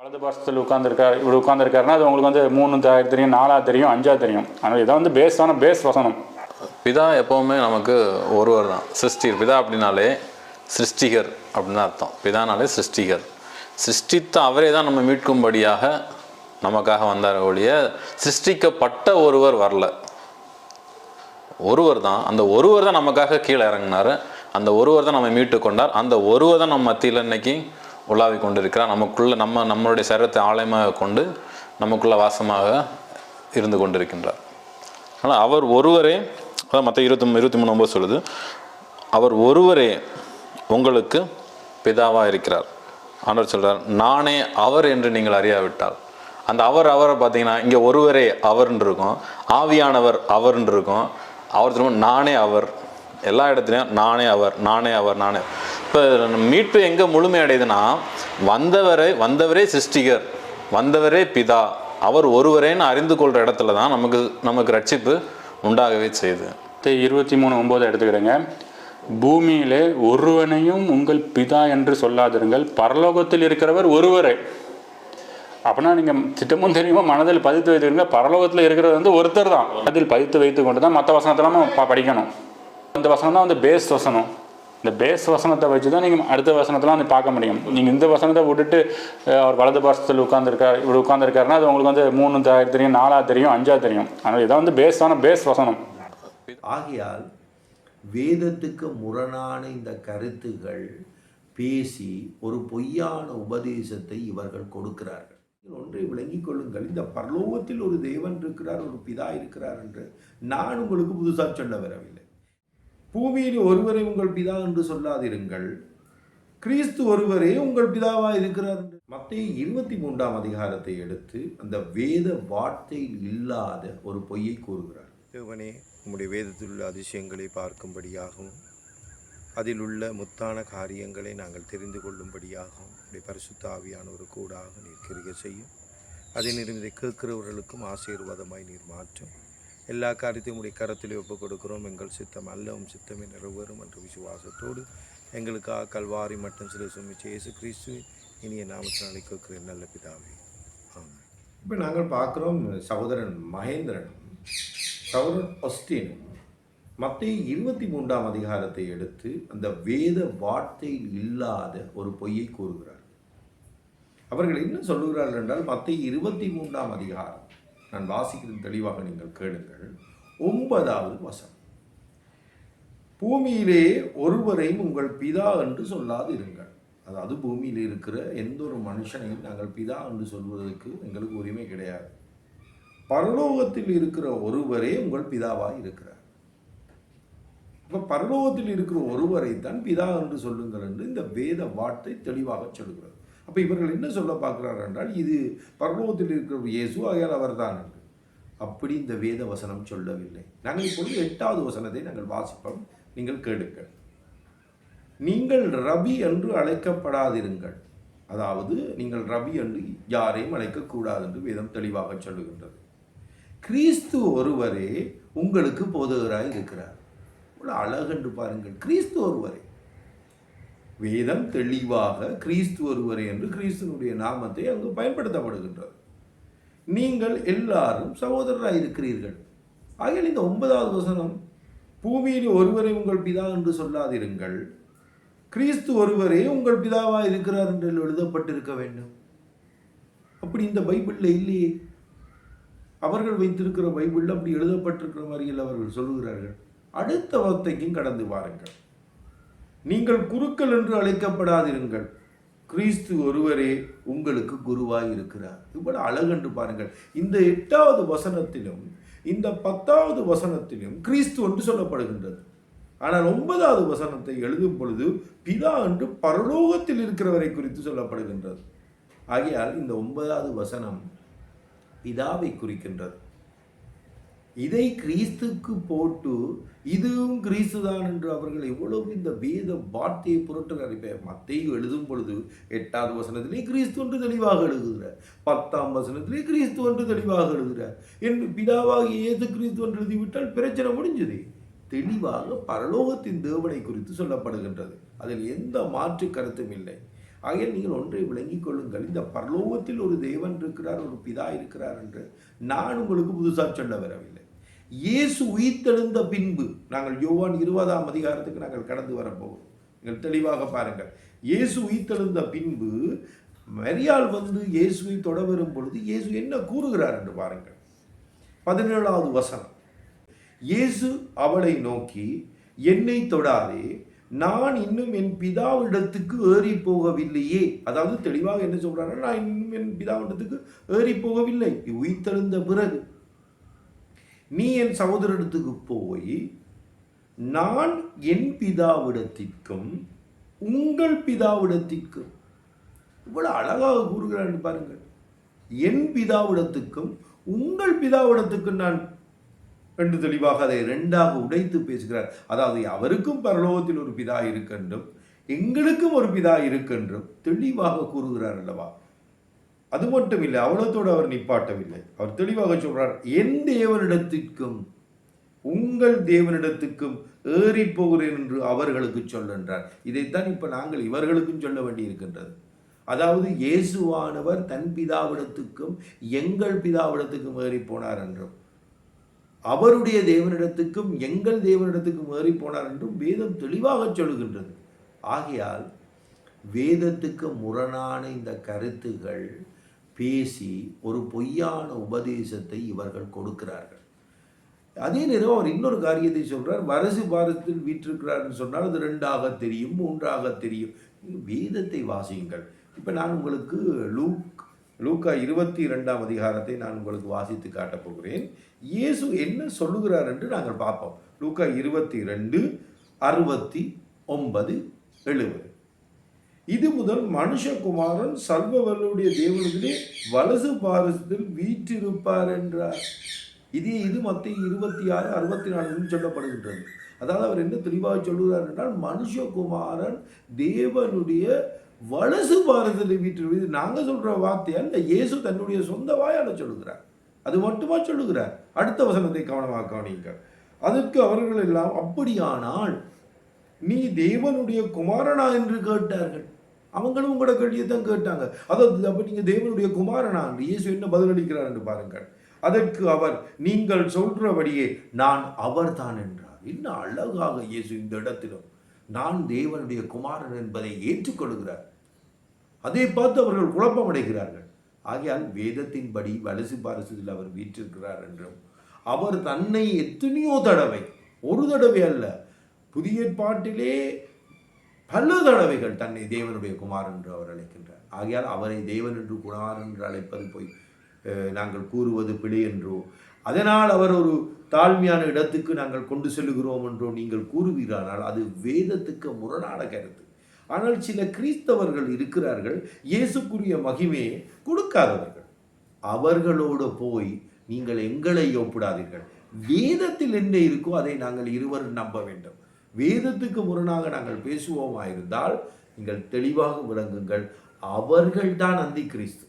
வலது பாசத்தில் உட்காந்துருக்காரு இப்படி உட்காந்துருக்காருன்னா அது உங்களுக்கு வந்து மூணு த- தெரியும் நாலா தெரியும் அஞ்சா தெரியும். ஆனால் இதான் வந்து பேஸான பேஸ் வசனம். பிதா எப்போவுமே நமக்கு ஒருவர் தான். சிருஷ்டிகர். பிதா அப்படின்னாலே சிருஷ்டிகர் அப்படின்னு அர்த்தம். பிதானாலே சிருஷ்டிகர். சிருஷ்டித்த அவரே தான் நம்ம மீட்கும்படியாக நமக்காக வந்தார் ஒழிய சிருஷ்டிக்கப்பட்ட ஒருவர் வரல. ஒருவர் தான். அந்த ஒருவர் தான் நமக்காக கீழே இறங்கினார். அந்த ஒருவர் தான் நம்ம மீட்டு கொண்டார். அந்த ஒருவர் தான் நம்ம மத்தியில் இன்னைக்கு உலாவி கொண்டு இருக்கிறார் நமக்குள்ள நம்ம நம்மளுடைய சரீரத்தை ஆலயமாக கொண்டு நமக்குள்ள வாசமாக இருந்து கொண்டிருக்கின்றார். ஆனால் அவர் ஒருவரே அதான் மற்ற இருபத்தி இருபத்தி மூணு ஒன்பது சொல்லுது. அவர் ஒருவரே உங்களுக்கு பிதாவாக இருக்கிறார். ஆண்டவர் சொல்கிறார் நானே அவர் என்று நீங்கள் அறியாவிட்டால். அந்த அவர் அவரை பார்த்தீங்கன்னா இங்கே ஒருவரே அவர்ன்னு இருக்கும். ஆவியானவர் அவர்ன்னு இருக்கும். அவர் திரும்ப நானே அவர். எல்லா இடத்துலையும் நானே அவர் நானே அவர் நானே இப்போ மீட்பு எங்கே முழுமையடையுதுன்னா வந்தவரை வந்தவரே சிருஷ்டிகர் வந்தவரே பிதா அவர் ஒருவரேன்னு அறிந்து கொள்கிற இடத்துல தான் நமக்கு நமக்கு ரட்சிப்பு உண்டாகவே செய்யுது. இருபத்தி மூணு ஒம்பது எடுத்துக்கிறேங்க. பூமியிலே ஒருவனையும் உங்கள் பிதா என்று சொல்லாதிருங்கள். பரலோகத்தில் இருக்கிறவர் ஒருவரே. அப்படின்னா நீங்கள் திட்டமும் தெரியுமா மனதில் பதித்து வைத்துக்கிறீங்க பரலோகத்தில் இருக்கிறது வந்து ஒருத்தர் தான். அதில் பதித்து வைத்து கொண்டு தான் மற்ற வசனத்தெல்லாம் நம்ம படிக்கணும். அந்த வசனம் தான் வந்து பேஸ் வசனம். இந்த பேஸ் வசனத்தை வச்சு தான் நீங்கள் அடுத்த வசனத்தெல்லாம் வந்து பார்க்க முடியும். நீங்கள் இந்த வசனத்தை விட்டுட்டு அவர் வலது பாசத்தில் உட்காந்துருக்கார் இப்படி உட்காந்துருக்காருன்னா அது உங்களுக்கு வந்து மூணு த- தெரியும் நாலா தெரியும் அஞ்சா தெரியும். ஆனால் இதான் வந்து பேஸான பேஸ் வசனம். ஆகையால் வேதத்துக்கு முரணான இந்த கருத்துகள் பேசி ஒரு பொய்யான உபதேசத்தை இவர்கள் கொடுக்கிறார்கள். ஒன்றை விளங்கிக் கொள்ளுங்கள். இந்த பரலோகத்தில் ஒரு தேவன் இருக்கிறார் ஒரு பிதா இருக்கிறார் என்று நான் உங்களுக்கு புதுசாக சொல்ல வரவில்லை. பூமியில் ஒருவரை உங்கள் பிதா என்று சொல்லாதிருங்கள். கிறிஸ்து ஒருவரே உங்கள் பிதாவாக இருக்கிறார் மத்திய இருபத்தி மூன்றாம் அதிகாரத்தை எடுத்து அந்த வேத வார்த்தையில் இல்லாத ஒரு பொய்யை கூறுகிறார். தேவனே உம்முடைய வேதத்தில் உள்ள அதிசயங்களை பார்க்கும்படியாகவும் அதில் உள்ள முத்தான காரியங்களை நாங்கள் தெரிந்து கொள்ளும்படியாகவும் உடைய பரிசுத்த ஆவியானவர் கூடாக நீர் கிருகை செய்யும். அதே நேரம் இதை கேட்கிறவர்களுக்கும் ஆசீர்வாதமாய் நீர் மாற்றும். எல்லா காரியத்தையும் உடைய கரத்திலே ஒப்புக் கொடுக்கிறோம் எங்கள் சித்தம் அல்லவும் சித்தமே நிறைவேறும் என்ற விசுவாசத்தோடு எங்களுக்காக கல்வாரி மட்டும் சில சுமிச்சு இயேசு கிறிஸ்து இனிய நாமத்தினாலே அழைக்கிற நல்ல பிதாவே. இப்போ நாங்கள் பார்க்குறோம் சகோதரன் மகேந்திரனும் சகோதரன் ஒஸ்டினும் மத்திய இருபத்தி மூன்றாம் அதிகாரத்தை எடுத்து அந்த வேத வார்த்தை இல்லாத ஒரு பொய்யை கூறுகிறார். அவர்கள் என்ன சொல்லுகிறார்கள் என்றால் மத்திய இருபத்தி மூன்றாம் அதிகாரம் நான் வாசிக்கிறது தெளிவாக நீங்கள் கேளுங்கள். ஒன்பதாவது வசனம். பூமியிலே ஒருவரையும் உங்கள் பிதா என்று சொல்லாது இருங்கள் அதாவது பூமியில் இருக்கிற எந்த ஒரு மனுஷனையும் நாங்கள் பிதா என்று சொல்வதற்கு எங்களுக்கு உரிமை கிடையாது. பரலோகத்தில் இருக்கிற ஒருவரே உங்கள் பிதாவாக இருக்கிறார். இப்போ பரலோகத்தில் இருக்கிற ஒருவரை தான் பிதா என்று சொல்லுங்கள் என்று இந்த வேத வார்த்தை தெளிவாக சொல்கிறது அப்போ இவர்கள் என்ன சொல்ல பார்க்கிறார் என்றால் இது பரலோகத்தில் இருக்கிற இயேசு ஆகையால் அவர்தான் என்று. அப்படி இந்த வேத வசனம் சொல்லவில்லை. நாங்கள் இப்பொழுது எட்டாவது வசனத்தை நாங்கள் வாசிப்போம். நீங்கள் கேளுங்கள். நீங்கள் ரபி என்று அழைக்கப்படாதிருங்கள். அதாவது நீங்கள் ரபி என்று யாரையும் அழைக்கக்கூடாது என்று வேதம் தெளிவாக சொல்லுகின்றது. கிறிஸ்து ஒருவரே உங்களுக்கு போதகராக இருக்கிறார். அழகென்று பாருங்கள். கிறிஸ்து ஒருவரே. வேதம் தெளிவாக கிறிஸ்து ஒருவரே என்று கிறிஸ்துவனுடைய நாமத்தை அங்கு பயன்படுத்தப்படுகின்றது. நீங்கள் எல்லாரும் சகோதரராக இருக்கிறீர்கள். ஆகையில் இந்த ஒன்பதாவது வசனம் பூமியில் ஒருவரை உங்கள் பிதா என்று சொல்லாதிருங்கள். கிறிஸ்து ஒருவரே உங்கள் பிதாவாக இருக்கிறார் என்று எழுதப்பட்டிருக்க வேண்டும். அப்படி இந்த பைபிளில் இல்லையே. அவர்கள் வைத்திருக்கிற பைபிளில் அப்படி எழுதப்பட்டிருக்கிற மாதிரியில் அவர்கள் சொல்லுகிறார்கள். அடுத்த வார்த்தைக்கும் கடந்து பாருங்கள் நீங்கள் குருக்கள் என்று அழைக்கப்படாதிருங்கள். கிறிஸ்து ஒருவரே உங்களுக்கு குருவாய் இருக்கிறார். இவ்வளவு அழகென்று பாருங்கள். இந்த எட்டாவது வசனத்திலும் இந்த பத்தாவது வசனத்திலும் கிறிஸ்து என்று சொல்லப்படுகின்றது. ஆனால் ஒன்பதாவது வசனத்தை எழுதும் பொழுது பிதா என்று பரலோகத்தில் இருக்கிறவரை குறித்து சொல்லப்படுகின்றது. ஆகையால் இந்த ஒன்பதாவது வசனம் பிதாவை குறிக்கின்றது. இதை கிறிஸ்துக்கு போட்டு இதுவும் கிறிஸ்து தான் என்று அவர்கள் எவ்வளவு இந்த வேத வார்த்தையை புரட்டுகிறார். இப்போ மத்தையும் எழுதும் பொழுது எட்டாவது வசனத்திலே கிறிஸ்து என்று தெளிவாக எழுதுகிறார். பத்தாம் வசனத்திலே கிறிஸ்து என்று தெளிவாக எழுதுகிறார். என் பிதாவாக ஏது கிறிஸ்து என்று எழுதிவிட்டால் பிரச்சனை முடிஞ்சது. தெளிவாக பரலோகத்தின் தேவனை குறித்து சொல்லப்படுகின்றது. அதில் எந்த மாற்று கருத்தும் இல்லை. ஆகையால் நீங்கள் ஒன்றை விளங்கிக் கொள்ளுங்கள். இந்த பரலோகத்தில் ஒரு தேவன் இருக்கிறார் ஒரு பிதா இருக்கிறார் என்று நான் உங்களுக்கு புதுசாக சொல்ல வரவில்லை. இயேசு உயிர்த்தெழுந்த பின்பு நாங்கள் யோவான் இருபதாம் அதிகாரத்துக்கு நாங்கள் கடந்து வரப்போகிறோம். நீங்கள் தெளிவாக பாருங்கள். இயேசு உயிர்த்தெழுந்த பின்பு மரியாள் வந்து இயேசுவை தொட வரும் பொழுது இயேசு என்ன கூறுகிறார் என்று பாருங்கள். பதினேழாவது வசனம். இயேசு அவளை நோக்கி என்னை தொடாதே நான் இன்னும் என் பிதாவிடத்துக்கு ஏறி போகவில்லையே அதாவது தெளிவாக என்ன சொல்கிறாரு நான் இன்னும் என் பிதாவிடத்துக்கு ஏறி போகவில்லை உயிர்த்தெழுந்த பிறகு நீ என் சகோதரத்துக்கு போய் நான் என் பிதாவிடத்திற்கும் உங்கள் பிதாவிடத்திற்கும் இவ்வளோ அழகாக கூறுகிறான் பாருங்கள். என் பிதாவிடத்துக்கும் உங்கள் பிதாவிடத்துக்கும் நான் என்று தெளிவாக அதை ரெண்டாக உடைத்து பேசுகிறார். அதாவது அவருக்கும் பரலோகத்தில் ஒரு பிதா இருக்கின்றும் எங்களுக்கும் ஒரு பிதா இருக்கின்றும் தெளிவாக கூறுகிறார் அல்லவா? அது மட்டும் இல்லை அவ்வளோத்தோடு அவர் நிப்பாட்டவில்லை. அவர் தெளிவாக சொல்கிறார் என் தேவனிடத்திற்கும் உங்கள் தேவனிடத்துக்கும் ஏறி போகிறேன் என்று அவர்களுக்கு சொல்லுன்றார் இதைத்தான் இப்போ நாங்கள் இவர்களுக்கும் சொல்ல வேண்டி இருக்கின்றது அதாவது இயேசுவானவர் தன் பிதாவிடத்துக்கும் எங்கள் பிதாவிடத்துக்கும் ஏறி போனார் என்றும் அவருடைய தேவனிடத்துக்கும் எங்கள் தேவனிடத்துக்கும் ஏறி போனார் என்றும் வேதம் தெளிவாக சொல்லுகின்றது. ஆகையால் வேதத்துக்கு முரணான இந்த கருத்துகள் பேசி ஒரு பொய்யான உபதேசத்தை இவர்கள் கொடுக்கிறார்கள். அதே நேரம் அவர் இன்னொரு காரியத்தை சொல்கிறார் வரசு பாரத்தில் வீற்றிருக்கிறார்னு சொன்னால் அது ரெண்டாக தெரியும் மூன்றாக தெரியும். வேதத்தை வாசியுங்கள். இப்போ நான் உங்களுக்கு லூக் லூக்கா இருபத்தி ரெண்டாம் அதிகாரத்தை நான் உங்களுக்கு வாசித்து காட்டப் போகிறேன். இயேசு என்ன சொல்லுகிறார் என்று நாங்கள் பார்ப்போம். லூக்கா இருபத்தி ரெண்டு அறுபத்தி ஒன்பது எழுபது. இது முதல் மனுஷகுமாரன் சர்வவல்லுடைய தேவனத்திலே வலசு பாரசத்தில் வீற்றிருப்பார் என்றார். இதே இது மத்திய இருபத்தி ஆறு அறுபத்தி நாலு சொல்லப்படுகின்றது. அதாவது அவர் என்ன தெளிவாக சொல்கிறார் என்றால் மனுஷகுமாரன் தேவனுடைய வலசு பாரதத்தில் வீட்டில் இது நாங்கள் சொல்கிற வார்த்தை அல்ல இயேசு தன்னுடைய சொந்த வாயால் சொல்லுகிறார். அது மட்டுமா சொல்லுகிறார்? அடுத்த வசனத்தை கவனமாக கவனிங்க அதற்கு அவர்கள் எல்லாம் அப்படியானால் நீ தேவனுடைய குமாரனா என்று கேட்டார்கள். அவங்களும் உங்களோட கேள்வியை தான் கேட்டாங்க. அதாவது அப்போ நீங்கள் தேவனுடைய குமாரனா என்று இயேசு என்ன பதிலளிக்கிறார் என்று பாருங்கள். அதற்கு அவர் நீங்கள் சொல்கிறபடியே நான் அவர்தான் என்றார். இன்னும் அழகாக இயேசு இந்த இடத்திலும் நான் தேவனுடைய குமாரன் என்பதை ஏற்றுக்கொள்கிறார். அதை பார்த்து அவர்கள் குழப்பம் அடைகிறார்கள் ஆகையால் வேதத்தின்படி வலசு பாரசத்தில் அவர் வீற்றிருக்கிறார் என்றும் அவர் தன்னை எத்தனையோ தடவை ஒரு தடவை அல்ல புதிய ஏற்பாட்டிலே பல தடவைகள் தன்னை தேவனுடைய குமாரன் என்று அவர் அழைக்கின்றார். ஆகையால் அவரை தேவன் என்று குமாரன் என்று அழைப்பது போய் நாங்கள் கூறுவது பிழை என்றோ அதனால் அவர் ஒரு தாழ்மையான இடத்துக்கு நாங்கள் கொண்டு செல்லுகிறோம் என்றோ நீங்கள் கூறுவீரானால் அது வேதத்துக்கு முரணான கருத்து. ஆனால் சில கிறிஸ்தவர்கள் இருக்கிறார்கள் இயேசுக்குரிய மகிமையை கொடுக்காதவர்கள். அவர்களோடு போய் நீங்கள் எங்களை ஒப்பிடாதீர்கள். வேதத்தில் என்ன இருக்கோ அதை நாங்கள் இருவரும் நம்ப வேண்டும். வேதத்துக்கு முரணாக நாங்கள் பேசுவோமா இருந்தால் நீங்கள் தெளிவாக விளங்குங்கள். அவர்கள்தான் அந்தி கிறிஸ்து.